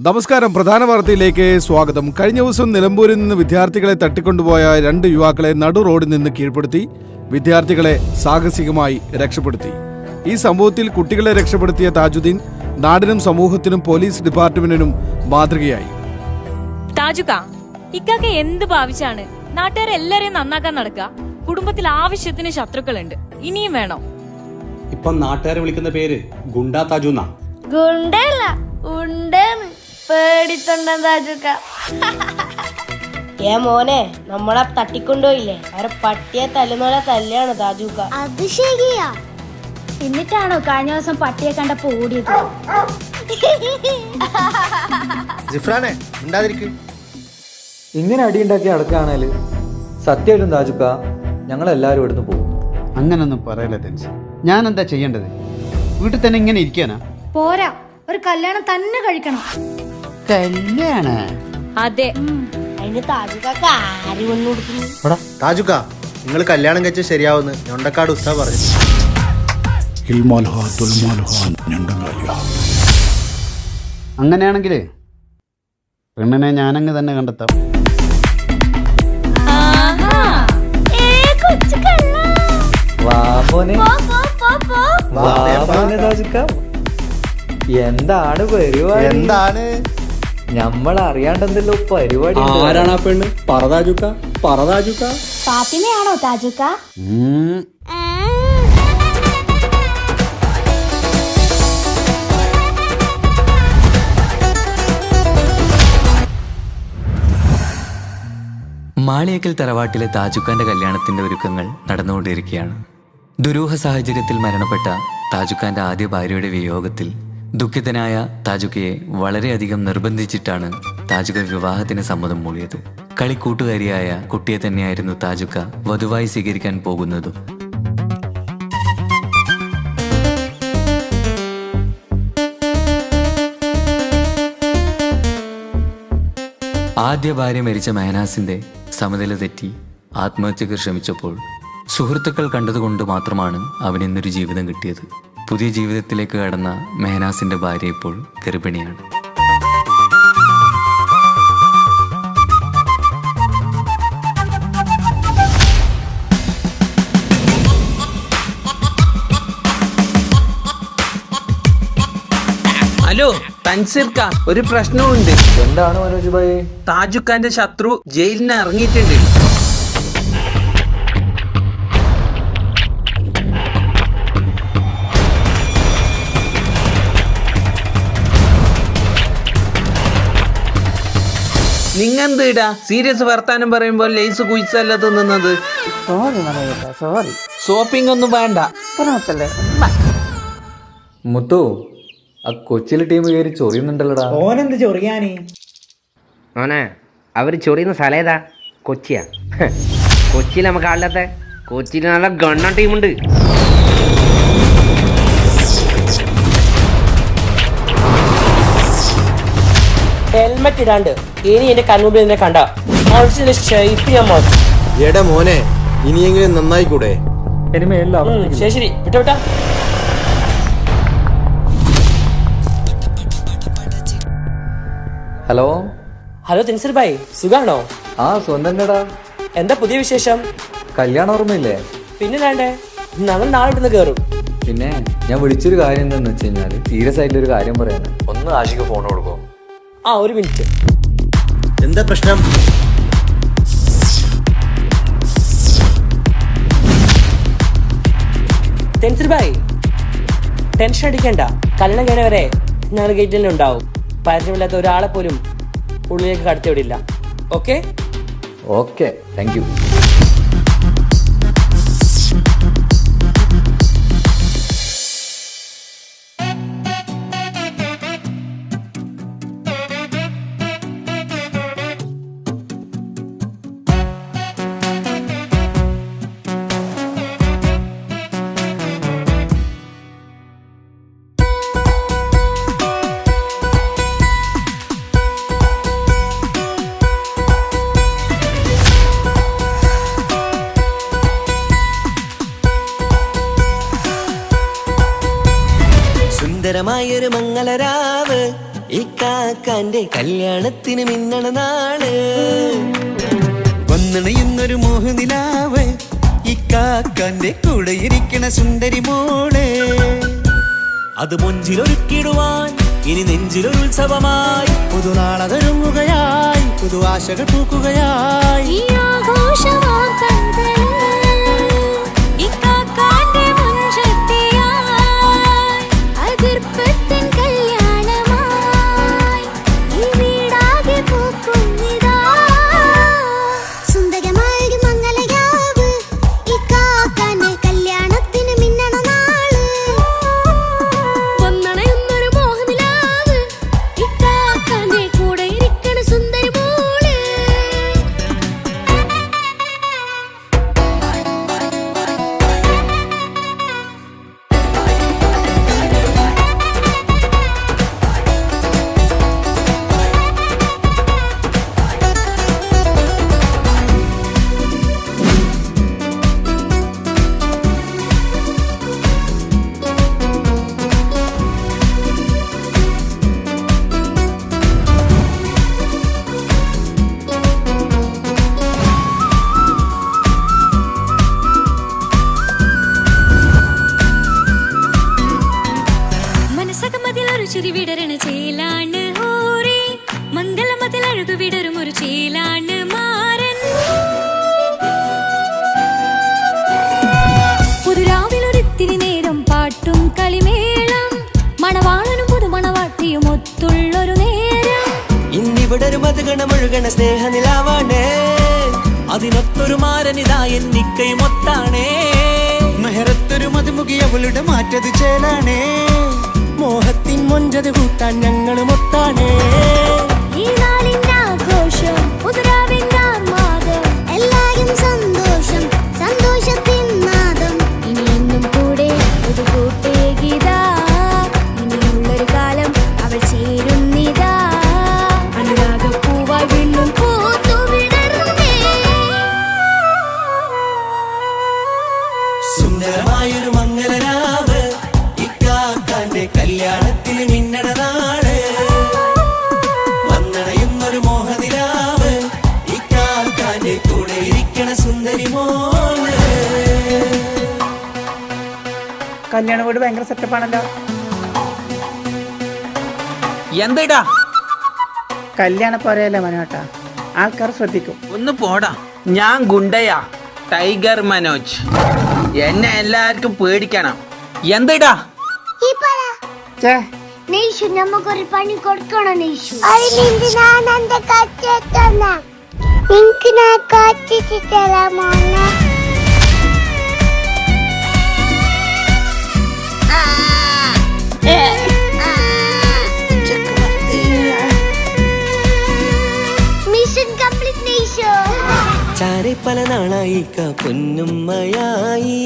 നമസ്കാരം. പ്രധാന വാർത്തയിലേക്ക് സ്വാഗതം. കഴിഞ്ഞ ദിവസം നിലമ്പൂരിൽ നിന്ന് വിദ്യാർത്ഥികളെ തട്ടിക്കൊണ്ടുപോയ രണ്ട് യുവാക്കളെ നടു റോഡിൽ നിന്ന് കീഴ്പ്പെടുത്തി. വിദ്യാർത്ഥികളെ സാഹസികമായി രക്ഷപ്പെടുത്തി. ഈ സംഭവത്തിൽ കുട്ടികളെ രക്ഷപ്പെടുത്തിയ താജുദ്ദീൻ നാടിനും സമൂഹത്തിനും പോലീസ് ഡിപ്പാർട്ട്മെന്റിനും മാതൃകയായി. ഇക്കാക്ക എന്ത് ഭാവിച്ചാണ്? നാട്ടുകാരെല്ലാരെയും നന്നാക്കാൻ നടക്കുക. കുടുംബത്തിൽ ആവശ്യത്തിന് ശത്രുക്കളുണ്ട്. ഇനിയും വേണോ? ഇപ്പം നാട്ടുകാരെ വിളിക്കുന്ന പേര് ഗുണ്ടാ താജു എന്നാ. ഗുണ്ടല്ല ഉണ്ടെന്ന് പേടിത്തൊണ്ടൻ താജുക്ക ഏ മോനെ നമ്മളെ തട്ടിക്കൊണ്ടുപോയില്ലേ? അവരെ പട്ടിയെ തല്ലുന്നോലെ തല്ലാണ് താജുക്ക അത് ശരിയാ. എന്നിട്ടാണോ കഴിഞ്ഞ ദിവസം പട്ടിയെ കണ്ടപ്പോ ഓടിയത്? ജിഫ്രാനെ ഉണ്ടാതിരിക്കും ഇങ്ങനെ അടിയുണ്ടാക്കി സത്യം സത്യമായിട്ടും താജുക്ക ഞങ്ങളെല്ലാവരും ഇവിടുന്ന് പോകും. അങ്ങനൊന്നും പറയല്ല ടെൻഷൻ ഞാൻ എന്താ ചെയ്യേണ്ടത്? വീട്ടിൽ തന്നെ ഇങ്ങനെ ഇരിക്കാനാ? പോരാ. ഒരു കല്യാണം തന്നെ കഴിക്കണം. കല്യാണ. അതെ. അതിന് താജൂക്കാക്ക് ആര് വന്നു കൊടുക്കുന്നു? താജുക്ക നിങ്ങൾ കല്യാണം കഴിച്ച ശരിയാവുന്ന്. ഞൊണ്ടക്കാട് ഉസ്താ പറഞ്ഞു. അങ്ങനെയാണെങ്കിലേ പെണ്ണിനെ ഞാനങ്ങ് തന്നെ കണ്ടെത്താം. പോ, പോ. താജുക്ക. എന്താണ് പരിപാടി? എന്താണ്? നമ്മൾ അറിയാണ്ടെന്തല്ലോ പരിപാടി. ആരാണ് ആ പെണ്ണ്? പറതാജുക്ക പറതാജുക്ക പാപ്പിനെയാണോ താജുക്ക? മാളിയക്കൽ തറവാട്ടിലെ താജുക്കാന്റെ കല്യാണത്തിന്റെ ഒരുക്കങ്ങൾ നടന്നുകൊണ്ടിരിക്കുകയാണ്. ദുരൂഹ സാഹചര്യത്തിൽ മരണപ്പെട്ട താജുക്കാന്റെ ആദ്യ ഭാര്യയുടെ വിയോഗത്തിൽ ദുഃഖിതനായ താജുക്കയെ വളരെയധികം നിർബന്ധിച്ചിട്ടാണ് താജുക വിവാഹത്തിന് സമ്മതം മൂളിയത്. കളിക്കൂട്ടുകാരിയായ കുട്ടിയെ തന്നെയായിരുന്നു താജുക്ക വധുവായി സ്വീകരിക്കാൻ പോകുന്നതും. ആദ്യ ഭാര്യ മരിച്ച മെഹനാസിന്റെ സമനില തെറ്റി ആത്മഹത്യക്ക് ശ്രമിച്ചപ്പോൾ സുഹൃത്തുക്കൾ കണ്ടതുകൊണ്ട് മാത്രമാണ് അവനിന്നൊരു ജീവിതം കിട്ടിയത്. പുതിയ ജീവിതത്തിലേക്ക് കടന്ന മെഹനാസിന്റെ ഭാര്യ ഇപ്പോൾ ഗർഭിണിയാണ്. ഹലോ തൻസിർക്ക ഒരു പ്രശ്നമുണ്ട് എന്താണ് മനോജ് ഭായി? താജുഖാന്റെ ശത്രു ജയിലിന് നിന്ന് ഇറങ്ങിയിട്ടുണ്ട് നിങ്ങെന്തിടാ? സീരിയസ് വർത്താനം പറയുമ്പോൾ ലേസ് കുയിച്ചല്ല തിന്നുന്നത്. സോപ്പിംഗ് ഒന്നും വേണ്ട. മുത്തു ആ കൊച്ചിലെ ടീം കയറി ചൊറിയുന്നുണ്ടല്ലോടാ. ഓനെന്ത് ചൊറിയാനേ? മോനെ അവർ ചൊറിയുന്ന സ്ഥലം ഏതാ? കൊച്ചിയാ. കൊച്ചിയിൽ നമുക്ക് ആളില്ലാത്ത കൊച്ചിയിൽ നല്ല ഗണ്ണ ടീമുണ്ട് ഹെൽമെറ്റ് ഇടാണ്ട്. ഇനി എന്റെ കൺമുമ്പിൽ നിന്നെ കണ്ട. ഷേപ്പ് ഞാൻ മാറ്റും എടാ മോനെ ഇനിയെങ്കിലും നന്നായി കൂടെ ശരി ശരി. വിട്ടോ വിട്ടാ. ഹലോ? ഹലോ തിൻസർ ഭായ്. സുഖാണോ? ആ സ്വന്തം എന്താ പുതിയ വിശേഷം? കല്യാണം ഓർമ്മയില്ലേ? പിന്നെ വേണ്ടേ നമ്മൾ നാളെ ഇവിടുന്ന് കയറും പിന്നെ ഞാൻ വിളിച്ചൊരു കാര്യം എന്താന്ന് വെച്ച് കഴിഞ്ഞാൽ സീരിയസ് ആയിട്ടുള്ള ഒരു കാര്യം പറയാനാ. ഒന്ന് ആശിക്ക് ഫോൺ കൊടുക്കോ. ആ ഒരു മിനിറ്റ്. എന്താ പ്രശ്നം? ടെൻസിൽ ബായ്. ടെൻഷൻ അടിക്കണ്ട. കല്യാണം കഴിഞ്ഞ വരെ ഞങ്ങൾ ഗേറ്റിൽ തന്നെ ഉണ്ടാവും. പരിചയമില്ലാത്ത ഒരാളെ പോലും ഉള്ളിലേക്ക് കടത്തിവിടില്ല. ഓക്കെ ഓക്കെ താങ്ക് യു സുന്ദരമായൊരു മംഗളരാവ്. ഈ കാക്കാന്റെ കല്യാണത്തിന് മിന്നണ നാൾ. വന്നണയുന്നൊരു മോഹനിലാവ്. ഈ കാക്കാന്റെ കൂടെ ഇരിക്കണ സുന്ദരി മോൾ. അത് മുഞ്ചിലൊരുക്കിടുവാൻ ഇനി നെഞ്ചിലൊരു ഉത്സവമായി പുതുനാളതൊരുങ്ങുകയായി പുതുവാശകൾ പൂക്കുകയായി. ഈ ആഘോഷമാം മനസ്സകമതിലൊരു ചിരി വിടരണ ചേലാണ് ഹോറി. മംഗളമതിൽ അഴകു വിടരും ഒരു ചേലാണ് മാറൻ പുതുരാവിലൊരിത്തിരി നേരം പാട്ടും കളിമേളം. മണവാളനും പുതുമണവാട്ടിയും ഒത്തുള്ളൊരു നേരം. ഇന്നിവിടൊരു ഒരു മധുഗണമൊഴുകണ സ്നേഹനിലാവാണേ. അതിനൊത്തൊരു മാരനിതാ എന്നിക്കയും ഒത്താണേ. മെഹറത്തൊരു മതുമുഖി അവളുടെ മാറ്റത് ചേലാണേ. മോഹത്തിൻ മൊഞ്ചത് കൂട്ടാൻ ഞങ്ങൾ മൊത്താനേ ഈ നാളിന്റെ ആഘോഷം എല്ലാരും കല്യാണ വീട് ഭയങ്കര സെറ്റപ്പാണല്ലോ എന്താ കല്യാണ പോരയല്ലേ മനോട്ടാ? ആൾക്കാർ ശ്രദ്ധിക്കും. ഒന്ന് പോടാ. ഞാൻ ഗുണ്ടയാ. ടൈഗർ മനോജ്. എന്നെ എല്ലാവർക്കും പേടിക്കണം. എന്താ ചേ നമുക്കൊരു പണി കൊടുക്കണം നെയ്ഷു അതിലെന്ത് ഞാൻ എന്റെ കച്ചെത്തന്ന നിനക്ക് ഞാൻ കച്ചിട്ട് തരാമോ ചാരെ പല നാളായി പൊന്നുമ്മയായി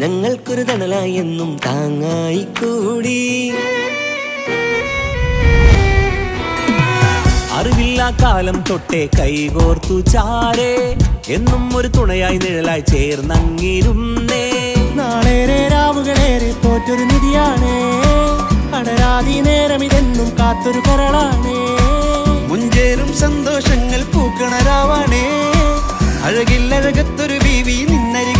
ഞങ്ങൾക്കൊരു തണലായി എന്നും താങ്ങായി കൂടി. അറിവില്ലാ കാലം തൊട്ടേ കൈകോർത്തു ചാരേ. എന്നും ഒരു തുണയായി നിഴലായി ചേർന്നങ്ങിരുന്നേ. നാളേറെ രാവുകളേറെ പോറ്റൊരു നിധിയാണേ. കടരാതി നേരം ഇതെന്നും കാത്തൊരു കരളാണേ. മുഞ്ചേറും സന്തോഷങ്ങൾ പൂക്കണരാവാണേ അഴകില്ലഴകത്തൊരു ബീവി നിന്നരികത്തുണ്ടേ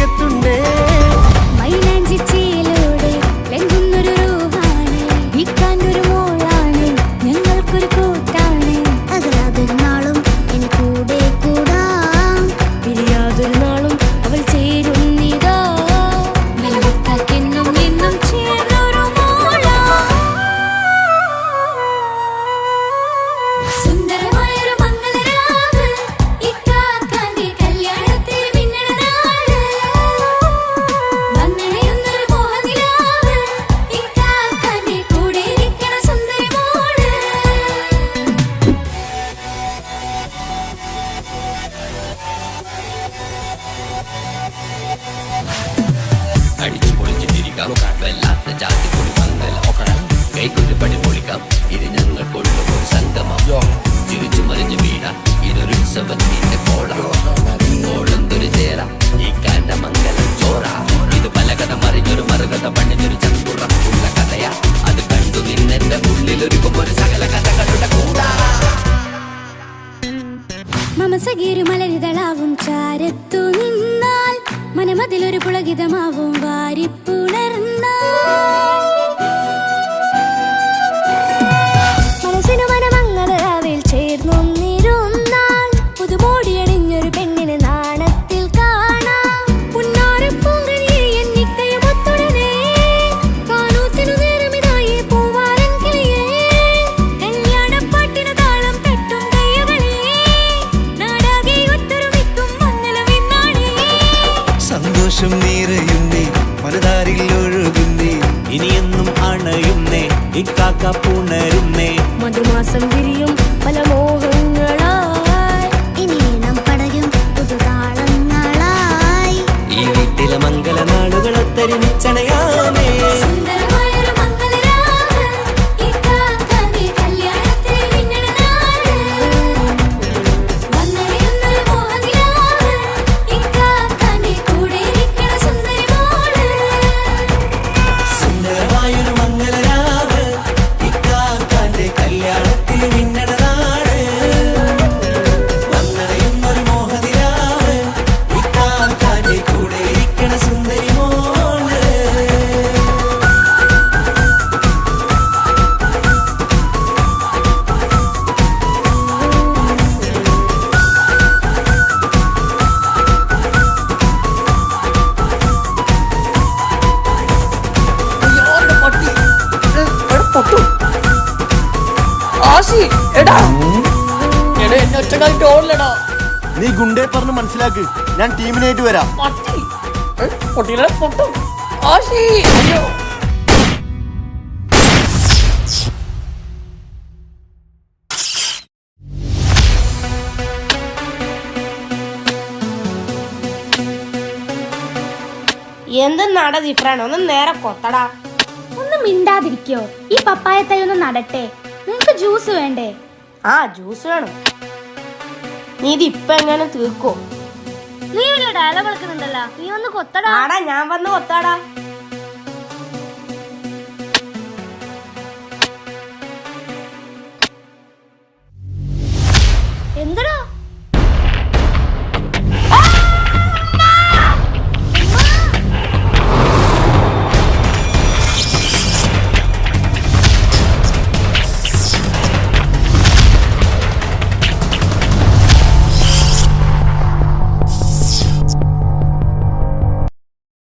ചാത്തി കുളിക്കാൻ നോക്കണം കൈക്കൊരു പടി പൊളിക്കാം. ഇത് ഞങ്ങൾക്കുള്ള ഒരു സംഗമം. തിരിച്ചു മറിഞ്ഞു വീടാം ഇതൊരു ഉത്സവത്തിന്റെ കോളം. കോളം തുരിചേര ഈ കാണ്ട മംഗലം ചോറ. ഇത് പല കഥ മറിഞ്ഞൊരു മറുകഥ പണിഞ്ഞൊരു ചന്തുറപ്പുള്ള കഥയാ. അത് കണ്ടു നിന്നെന്റെ ഉള്ളിൽ ഒരു സകല കഥകളുടെ കൂടാ. മമസഗീരു മലരിതളാവും ചാരത്തു നിന്നാൽ മനമതിലൊരു പുളകിതമാവും. നീ ഗുണ്ടേ പറഞ്ഞ് മനസ്സിലാക്ക്. ഞാൻ ടീമിനായിട്ട് വരാം. എന്തെന്നാടാ ജിഫ്രാൻ ഒന്ന് നേരെ കൊത്തടാ ഒന്ന് മിണ്ടാതിരിക്കോ. ഈ പപ്പായ തൈ ഒന്ന് നടട്ടെ. ജ്യൂസ് വേണ്ടേ? ആ ജ്യൂസ് വേണം. നീ ഇത് ഇപ്പൊ എങ്ങനെ തീർക്കോ? നീ ഇവിടെ ഡയലോഗ് കളിക്കുന്നുണ്ടല്ലോ നീ ഒന്ന് കൊത്തടാ. ആടാ ഞാൻ വന്ന് കൊത്താടാ.